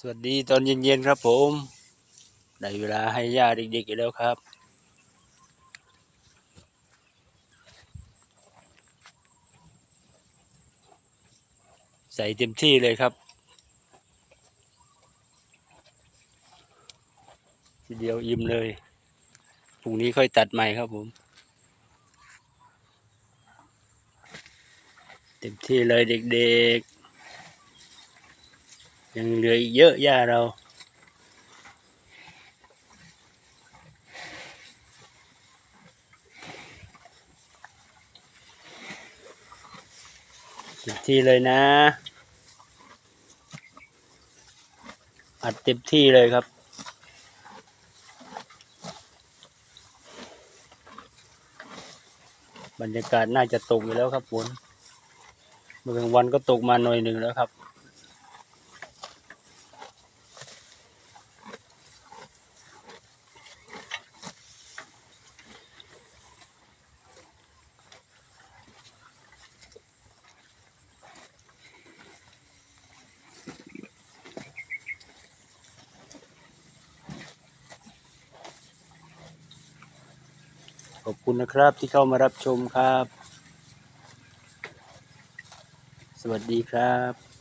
สวัสดีตอนเย็นๆครับผม ได้เวลาให้ย่าเด็กๆอีกแล้วครับ ใส่เต็มที่เลยครับ ทีเดียวอิ่มเลยพรุ่งนี้ค่อยตัดใหม่ครับผม เต็มที่เลยเด็กๆ ยังเหลืออีกเยอะย่าเราเต็มที่เลยนะ อัดเต็มที่เลยครับบรรยากาศน่าจะตกอยู่แล้วครับฝนเมื่อกลางวันก็ตกมาหน่อยหนึ่งแล้วครับ ขอบคุณนะครับที่เข้ามารับชมครับ สวัสดีครับ